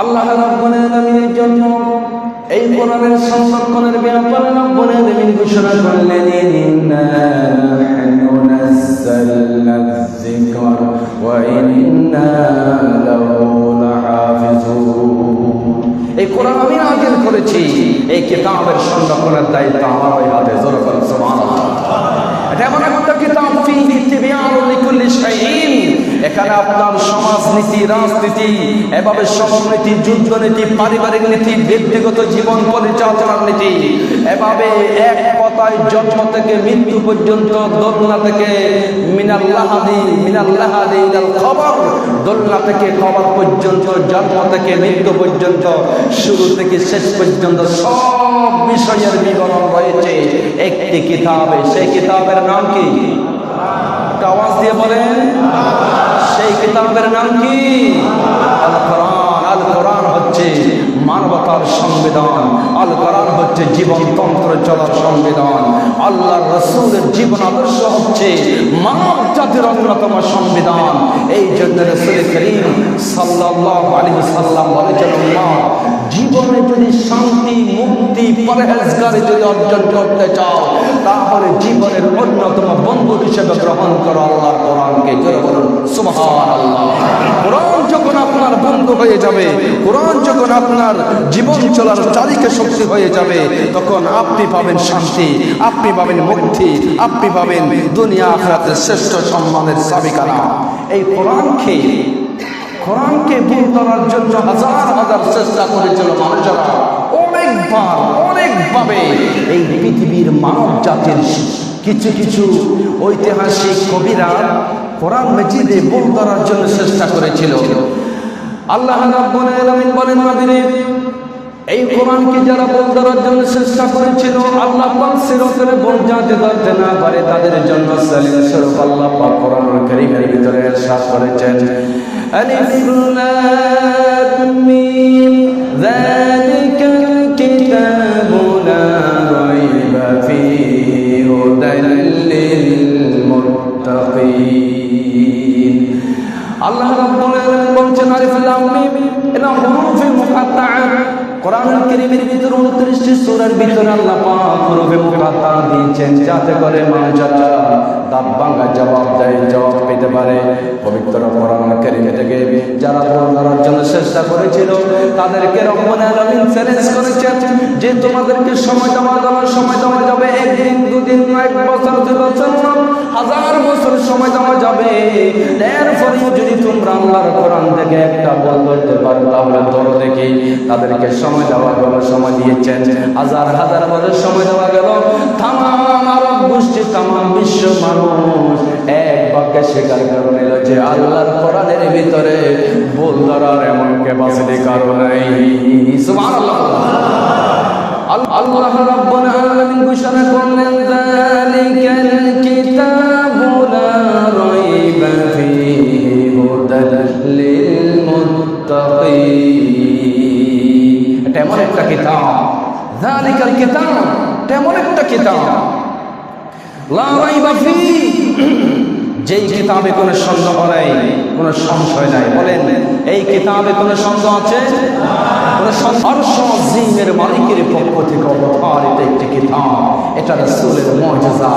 আল্লাহ রাব্বুল আলামিনের জন্য এই কোরআনের সংরক্ষণের ব্যাপারে রব্বুল আলামিন ঘোষণা করলেন, ইন্না নাহনু নাযালনা যিকরা ওয়া ইন্না লাহু লাহাফিজুন। এই কোরআন আমি নাযিল করেছি। এই কিতাবের সংরক্ষণের দায়িত্ব আমার ওই হাতে জোরে বলেন সুবহানাল্লাহ এটা এমন একটা কিতাব ফি ইত্তিবিয়ানুল লিকুল্লি শাইইন এখানে আপনার সমাজনীতি, রাজনীতি, এভাবে সমাজনীতি যুদ্ধনীতি, পারিবারিক নীতি, ব্যক্তিগত জীবন পরিচালনার নীতি, এভাবে এক কথায় জন্ম থেকে মৃত্যু পর্যন্ত দোলনা থেকে মিনাল্লাহাদি মিনাল্লাহাদি খবর, দোলনা থেকে খবর পর্যন্ত, জন্ম থেকে মৃত্যু পর্যন্ত, শুরু থেকে শেষ পর্যন্ত সব বিষয়ের বিবরণ রয়েছে। একটি কিতাবে, সেই কিতাবের নাম কি? আওয়াজ দিয়ে বলেন। সেই কিতাবের নাম কি? আল কোরআন আল কোরআন হচ্ছে মানবতার সংবিধান। আল কোরআন হচ্ছে জীবনতন্ত্র চলার সংবিধান। রসুলের জীবন আদর্শ হচ্ছে মানব জাতির অন্যতম সংবিধান। এই জন্য রসুল করিম সাল্লাহ আলী সাল্লাম বলেছেন জীবনে যদি শান্তি, মুক্তি, পরহেজগারি যদি অর্জন করতে চাও, তাহলে জীবনের অন্যতম বন্ধু হিসেবে গ্রহণ করো আল্লাহ কোরআনকে। জোরে বলুন সুবহান আল্লাহ কোরআন আপনার বন্ধু হয়ে যাবে। কোরআন যখন আপনার জীবন চলার চারিকে শক্তি হয়ে যাবে, তখন আপনি পাবেন শান্তি, আপনি পাবেন মুক্তি, আপনি পাবেন দুনিয়া আখরাতের শ্রেষ্ঠ সম্মানের সাবিকানা এই কোরআনকে কোরআনকে ভুল করার জন্য হাজার হাজার চেষ্টা করেছিল মানুষেরা। অনেকবার, অনেকভাবে এই পৃথিবীর মানব জাতির কিছু কিছু ঐতিহাসিক কবিরা কোরআন মেজিদে ভুল করার জন্য চেষ্টা করেছিল। আল্লাহ বলেন এই কোরআনকে যারা দেওয়ার জন্য চেষ্টা করেছিল, আল্লাহ পাক সিরতের বল যাতে ধরতে না পারে, তাদের জন্য স্বরূপ আল্লাহ পাক কোরআনুল কারীমের ভিতরে ইরশাদ করেছেন। আল্লাহ এটা হুরুফে মুকাত্তাআত কোরআনুল কারীমের ভিতরে 29টি সূরার ভিতরে আল্লাহ পাক হুরুফে মুকাত্তা দিয়েছেন, যাতে করে মানুষরা দাঁত ভাঙা জবাব দেয় জবাব পেতে পারে। পবিত্র কোরআনুল কারীম থেকে যারা বলার জন্য চেষ্টা করেছিল, তাদেরকে যে তোমাদেরকে সময় দেওয়া দেওয়ার সময় দেওয়া যাবে হাজার বছর সময় দেওয়া যাবে। এরপরে যদি তোমরা আল্লাহর কোরআন থেকে বল পারো তাহলে ধরো দেখি, তাদেরকে সময় দেওয়া গেল, সময় দিয়েছেন। হাজার হাজার বছর সময় দেওয়া গেল। গোষ্ঠী বিশ্ব মানুষ এক বাক্যে স্বীকার করে নিল যে আল্লাহর কোরআনের ভিতরে বল ধরার এমন ক্যাপাসিটি কারও নাই। সুবহানাল্লাহ। আল্লাহ আলামিন এটা এমন একটা কিতাব। যালিকাল কিতাব এটা এমন একটা কিতাব। লা রাইবা ফীহি যেই কিতাবে কোনো সন্দেহ নাই, কোনো সংশয় নাই। বলেন, এই কিতাবে কোনো সন্দেহ আছে? সন্দেহ? মালিকের পক্ষ থেকে অবতারিত একটি কিতাব। এটা রসুলের মর্যাদা